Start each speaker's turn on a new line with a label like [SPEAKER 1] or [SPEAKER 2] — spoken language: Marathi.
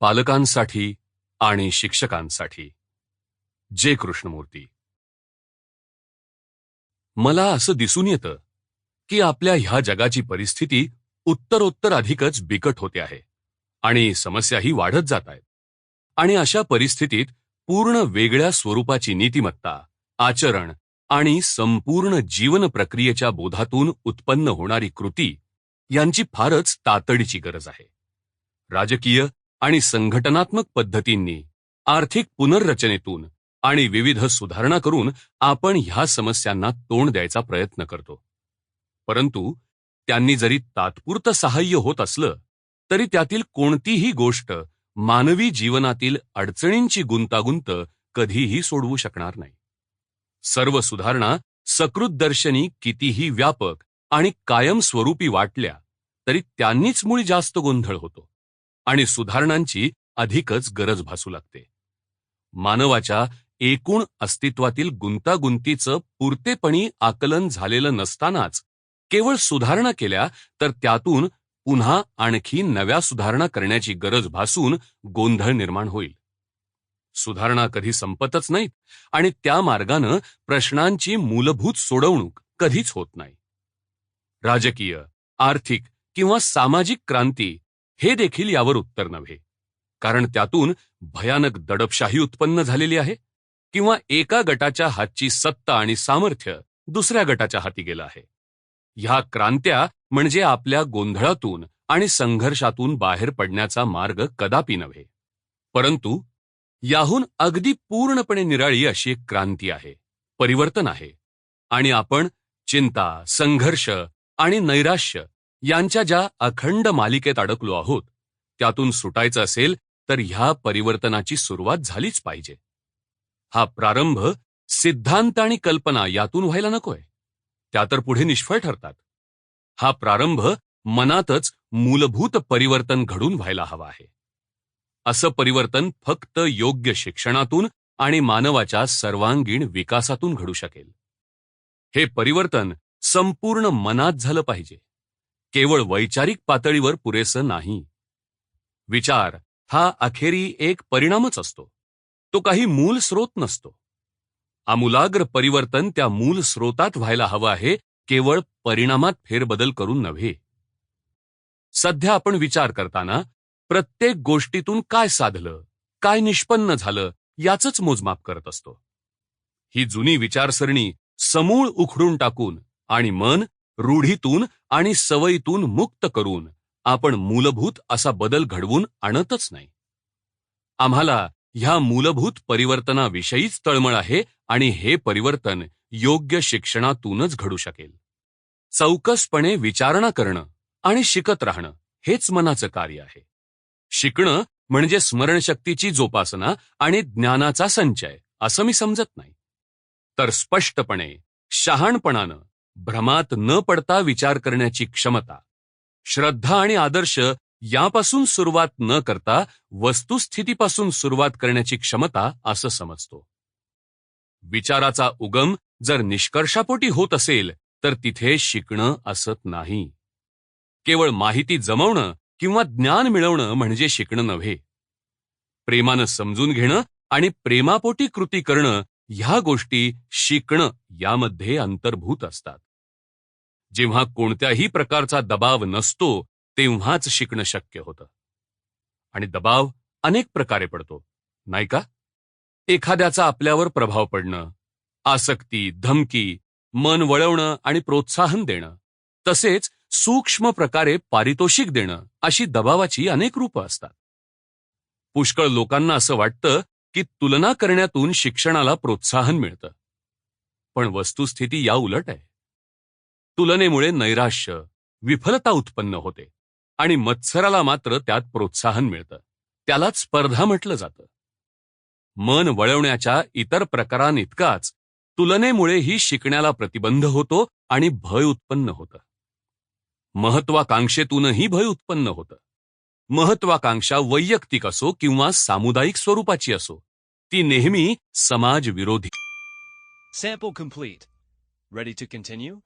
[SPEAKER 1] पालकांसाठी आणि शिक्षकांसाठी. जे कृष्णमूर्ती. मला असं दिसून येतं की आपल्या ह्या जगाची परिस्थिती उत्तरोत्तर अधिकच बिकट होते आहे आणि समस्याही वाढत जात आहेत. आणि अशा परिस्थितीत पूर्ण वेगळ्या स्वरूपाची नीतिमत्ता आचरण आणि संपूर्ण जीवन प्रक्रियेच्या बोधातून उत्पन्न होणारी कृती यांची फारच तातडीची गरज आहे. राजकीय आणि संघटनात्मक पद्धतींनी आर्थिक पुनर्रचनेतून आणि विविध सुधारणा करून आपण ह्या समस्यांना तोंड द्यायचा प्रयत्न करतो. परंतु त्यांनी जरी तात्पुरतं सहाय्य होत असलं तरी त्यातील कोणतीही गोष्ट मानवी जीवनातील अडचणींची गुंतागुंत कधीही सोडवू शकणार नाही. सर्व सुधारणा सकृतदर्शनी कितीही व्यापक आणि कायमस्वरूपी वाटल्या तरी त्यांनीच मुळी जास्त गोंधळ होतो. आणि सुधारणांची अधिकच गरज भासू लागते. मानवाच्या एकूण अस्तित्वातील गुंतागुंतीचं पुरतेपणी आकलन झालेलं नसतानाच केवळ सुधारणा केल्या तर त्यातून पुन्हा आणखी नव्या सुधारणा करण्याची गरज भासून गोंधळ निर्माण होईल. सुधारणा कधी संपतच नाहीत आणि त्या मार्गानं प्रश्नांची मूलभूत सोडवणूक कधीच होत नाही. राजकीय आर्थिक किंवा सामाजिक क्रांती हे देखील यावर उत्तर नव्हे. कारण त्यातून भयानक दडपशाही उत्पन्न झालेली आहे किंवा एका गटाच्या हातची सत्ता आणि सामर्थ्य दुसऱ्या गटाच्या हाती गेलं आहे. ह्या क्रांत्या म्हणजे आपल्या गोंधळातून आणि संघर्षातून बाहेर पडण्याचा मार्ग कदापि नव्हे. परंतु याहून अगदी पूर्णपणे निराळी अशी एक क्रांती आहे परिवर्तन आहे. आणि आपण चिंता संघर्ष आणि नैराश्य यांच्या ज्या अखंड मालिकेत अडकलो आहोत त्यातून सुटायचं असेल तर ह्या परिवर्तनाची सुरुवात झालीच पाहिजे. हा प्रारंभ सिद्धांत आणि कल्पना यातून व्हायला नकोय. त्या तर पुढे निष्फळ ठरतात. हा प्रारंभ मनातच मूलभूत परिवर्तन घडून व्हायला हवा आहे. असं परिवर्तन फक्त योग्य शिक्षणातून आणि मानवाच्या सर्वांगीण विकासातून घडू शकेल. हे परिवर्तन संपूर्ण मनात झालं पाहिजे. केवळ वैचारिक पातळीवर पुरेसं नाही. विचार हा अखेरी एक परिणामच असतो. तो काही मूल स्रोत नसतो. आमूलाग्र परिवर्तन त्या मूल स्रोतात व्हायला हवं आहे केवळ परिणामात फेरबदल करून नव्हे. सध्या आपण विचार करताना प्रत्येक गोष्टीतून काय साधलं काय निष्पन्न झालं याचंच मोजमाप करत असतो. ही जुनी विचारसरणी समूळ उखडून टाकून आणि मन रूढीतून आणि सवयीतून मुक्त करून आपण मूलभूत असा बदल घडवून आणतच नाही. आम्हाला ह्या मूलभूत परिवर्तनाविषयीच तळमळ आहे आणि हे परिवर्तन योग्य शिक्षणातूनच घडू शकेल. चौकसपणे विचारणा करणं आणि शिकत राहणं हेच मनाचं कार्य आहे. शिकणं म्हणजे स्मरणशक्तीची जोपासना आणि ज्ञानाचा संचय असं मी समजत नाही. तर स्पष्टपणे शहाणपणानं भ्रमात न पडता विचार करण्याची क्षमता. श्रद्धा आणि आदर्श यापासून सुरुवात न करता वस्तुस्थितीपासून सुरुवात करण्याची क्षमता असं समजतो. विचाराचा उगम जर निष्कर्षापोटी होत असेल तर तिथे शिकणं असत नाही. केवळ माहिती जमवणं किंवा ज्ञान मिळवणं म्हणजे शिकणं नव्हे. प्रेमानं समजून घेणं आणि प्रेमापोटी कृती करणं ह्या गोष्टी शिकणं यामध्ये अंतर्भूत असतात. जेव्हा कोणत्याही प्रकारचा दबाव नसतो तेव्हाच शिकणं शक्य होतं. आणि दबाव अनेक प्रकारे पडतो नाही का? एखाद्याचा आपल्यावर प्रभाव पडणं आसक्ती धमकी मन वळवणं आणि प्रोत्साहन देणं तसेच सूक्ष्म प्रकारे पारितोषिक देणं अशी दबावाची अनेक रूपं असतात. पुष्कळ लोकांना असं वाटतं की तुलना करण्यातून शिक्षणाला प्रोत्साहन मिळतं. पण वस्तुस्थिती या उलट आहे. तुलनेमुळे नैराश्य विफलता उत्पन्न होते आणि मत्सराला मात्र त्यात प्रोत्साहन मिळतं. त्यालाच स्पर्धा म्हटलं जातं. मन वळवण्याच्या इतर प्रकारांइतकाच तुलनेमुळेही शिकण्याला प्रतिबंध होतो आणि भय उत्पन्न होतं. महत्वाकांक्षेतूनही भय उत्पन्न होतं. महत्वाकांक्षा वैयक्तिक असो किंवा सामुदायिक स्वरूपाची असो ती नेहमी समाज विरोधी
[SPEAKER 2] Sample complete. Ready to continue?